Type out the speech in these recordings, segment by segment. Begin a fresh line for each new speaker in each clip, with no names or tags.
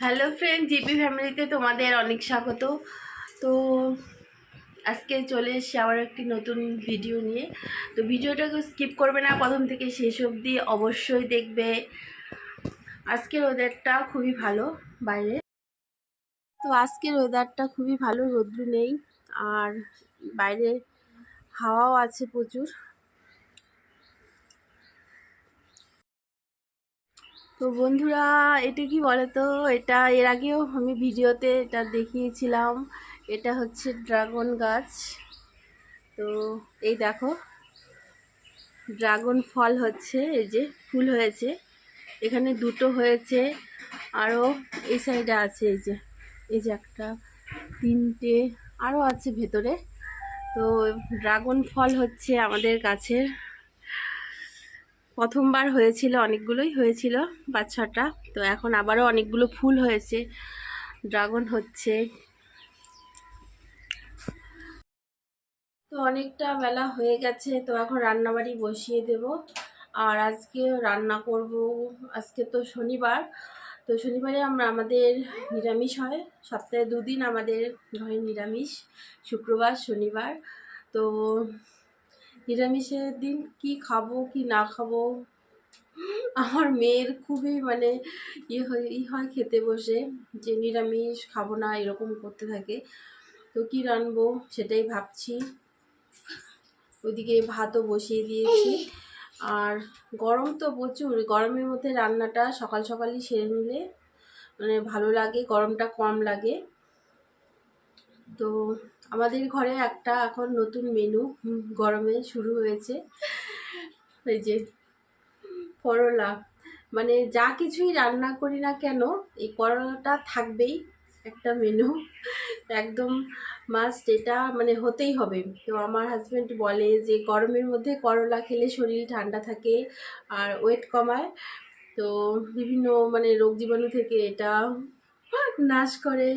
Hello friend, GP ফ্যামিলিতে তোমাদের অনেক স্বাগত। তো আজকে চলে এসেছি আবার একটি নতুন ভিডিও নিয়ে। তো ভিডিওটাকে স্কিপ করবে না, প্রথম থেকে শেষ অবধি অবশ্যই দেখবে। আজকের ওয়েদারটা খুবই ভালো বাইরে। তো আজকের ওয়েদারটা খুবই ভালো, রৌদ্র নেই, আর বাইরে হাওয়াও আছে প্রচুর। তো বন্ধুরা, এটা কি বলতো? এটা এর আগেও আমি ভিডিওতে এটা দেখিয়েছিলাম। এটা হচ্ছে ড্রাগন গাছ। তো এই দেখো, ড্রাগন ফল হচ্ছে, এই যে ফুল হয়েছে। এখানে দুটো হয়েছে আরও এই সাইডে আছে, এই যে এই যে একটা, তিনটে আরও আছে ভেতরে। তো ড্রাগন ফল হচ্ছে আমাদের গাছের। প্রথমবার হয়েছিল, অনেকগুলোই হয়েছিল বাচ্চাটা। তো এখন আবারও অনেকগুলো ফুল হয়েছে। ড্রাগন হচ্ছে। তো অনেকটা বেলা হয়ে গেছে, তো এখন রান্নাবাড়ি বসিয়ে দেব। আর আজকে রান্না করব, আজকে তো শনিবার। তো শনিবারে আমরা আমাদের নিরামিষ হয়। সপ্তাহে দুদিন আমাদের ঘরে নিরামিষ। শুক্রবার, শনিবার। তো নিরামিষের দিন কি খাব, কি না খাব? আমার মেয়ের খুবই মানে ইয়ে হয়, ই হয় খেতে বসে যে নিরামিষ খাব না, এরকম করতে থাকে। তো কি রানবো সেটাই ভাবছি। ওইদিকে ভাতও বসিয়ে দিয়েছি। আর গরম তো প্রচুর, গরমের মধ্যে রান্নাটা সকাল সকালই সেরে নিলে মানে ভালো লাগে, গরমটা কম লাগে। তো আমাদের ঘরে একটা এখন নতুন মেনু গরমে শুরু হয়েছে। এই যে করলা। মানে যা কিছুই রান্না করি না কেন, এই করলাটা থাকবেই একটা মেনু একদম মাস্ট এটা মানে হতেই হবে। তো আমার হাজব্যান্ড বলে যে, গরমের মধ্যে করলা খেলে শরীর ঠান্ডা থাকে আর ওয়েট কমায়। তো বিভিন্ন মানে রোগ জীবাণু থেকে এটা নাশ করে।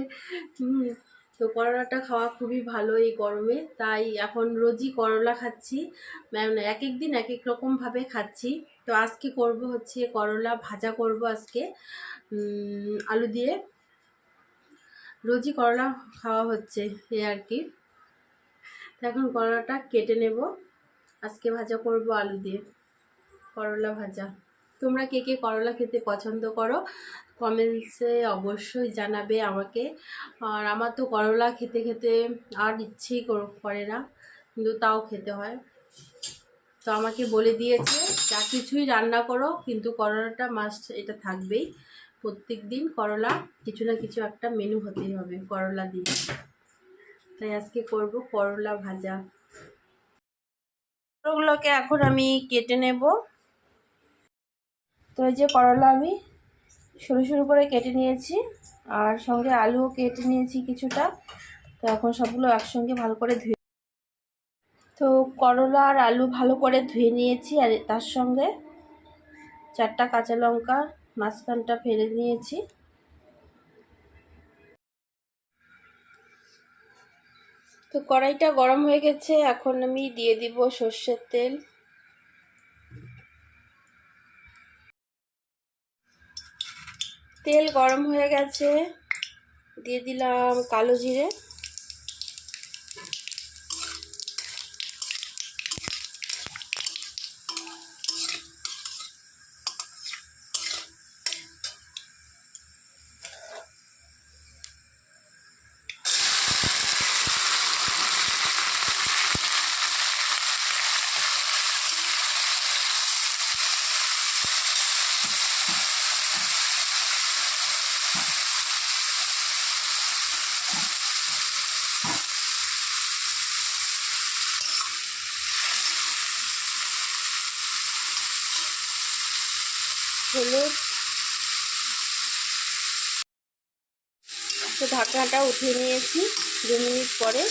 তো করলাটা খাওয়া খুবই ভালো এই গরমে। তাই এখন রোজই করলা খাচ্ছি। এক এক দিন এক এক রকমভাবে খাচ্ছি। তো আজকে করব হচ্ছে করলা ভাজা করব আজকে আলু দিয়ে। রোজই করলা খাওয়া হচ্ছে এ আর কি। তো এখন করলাটা কেটে নেব। আজকে ভাজা করব আলু দিয়ে। করলা ভাজা। তোমরা কে কে করলা খেতে পছন্দ করো? কমেন্টসে অবশ্যই জানাবে আমাকে। আর আমার তো করলা খেতে খেতে আর ইচ্ছেই করে না। কিন্তু তাও খেতে হয়। তো আমাকে বলে দিয়েছে, যা কিছুই রান্না করো, কিন্তু করলাটা মাস্ট এটা থাকবেই। প্রত্যেক দিন করলা, কিছু না কিছু একটা মেনু হতেই হবে, করলা দিয়ে। তাই আজকে করব করলা ভাজা। ওগুলোকে এখন আমি কেটে নেব। তো এই যে করলা আমি সরু সরু করে কেটে নিয়েছি, আর সঙ্গে আলুও কেটে নিয়েছি কিছুটা। তো এখন সবগুলো একসঙ্গে ভালো করে ধুয়ে তো করলা আর আলু ভালো করে ধুয়ে নিয়েছি, আর তার সঙ্গে চারটা কাঁচা লঙ্কা মাঝখানটা ফেলে নিয়েছি। তো কড়াইটা গরম হয়ে গেছে, এখন আমি দিয়ে দিব সর্ষের তেল। তেল গরম হয়ে গেছে দিয়ে দিলাম কালো জিরে। হলুদ। তো ঢাকনাটা উঠিয়ে নিয়েছি দু মিনিট পরে।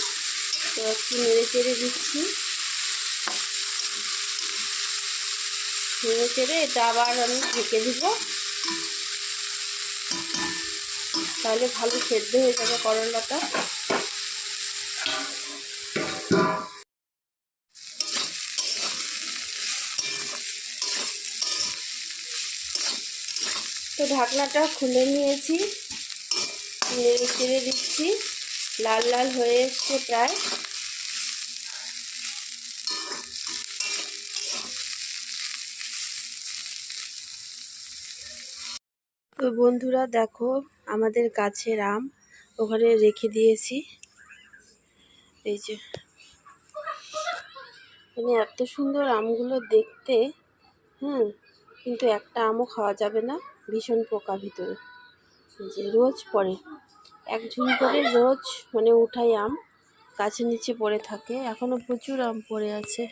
তো একটু নেড়ে চেড়ে দিচ্ছি। নেড়ে চেড়ে এটা আবার আমি ঢেকে দিব। তাহলে ভালো সেদ্ধ হয়ে যাবে করলাটা। তো ঢাকনাটা খুলে নিয়েছি। নেড়ে চেড়ে দিচ্ছি। লাল লাল হয়ে এসছে প্রায়। তো বন্ধুরা দেখো, আমাদের গাছের আম ওখানে রেখে দিয়েছি। এই যে। মানে এত সুন্দর আমগুলো দেখতে, হুম। কিন্তু একটা আমও খাওয়া যাবে না, ভীষণ পোকা ভিতরে। যে রোজ পড়ে। এক ঝুল করে রোজ মানে উঠাই আম, গাছের নিচে পড়ে থাকে। এখনও প্রচুর আম পড়ে আছে।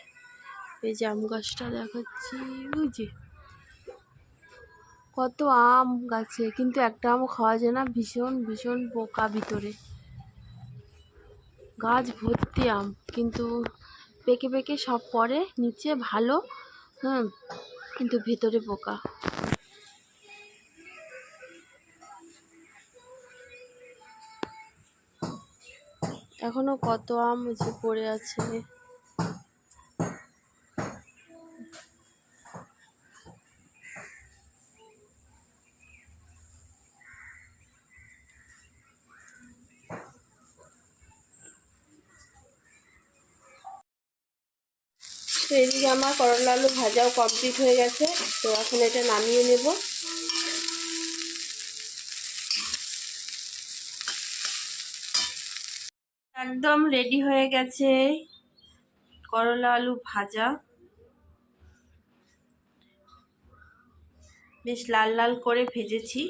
এই যে আম গাছটা দেখাচ্ছি যে। কত আম গাছে, কিন্তু একটা আমও খাওয়া যায় না, ভীষণ ভীষণ পোকা ভিতরে। গাছ ভর্তি আম, কিন্তু পেকে পেকে সব পড়ে, নিচে ভালো, হুম। কিন্তু ভেতরে পোকা এখনও কত আম যে পড়ে আছে। তো এদিকে আমার করলা আলু ভাজাও কমপ্লিট হয়ে গেছে। তো এখন এটা নামিয়ে নেব। একদম রেডি হয়ে গেছে করলা আলু ভাজা। বেশ লাল লাল করে ভেজেছি।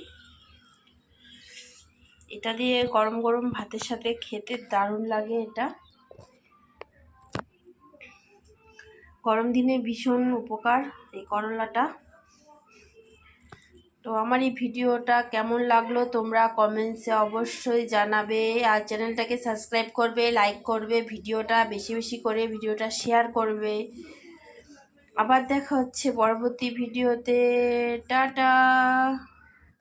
এটা দিয়ে গরম গরম ভাতের সাথে খেতে দারুণ লাগে এটা। গরম দিনে ভীষণ উপকার এই করলাটা। তো আমার এই ভিডিওটা কেমন লাগল তোমরা কমেন্টসে অবশ্যই জানাবে। আর চ্যানেলটাকে সাবস্ক্রাইব করবে লাইক করবে, ভিডিওটা বেশি বেশি করে ভিডিওটা শেয়ার করবে। আবার দেখা হচ্ছে পরবর্তী ভিডিওতে। টাটা!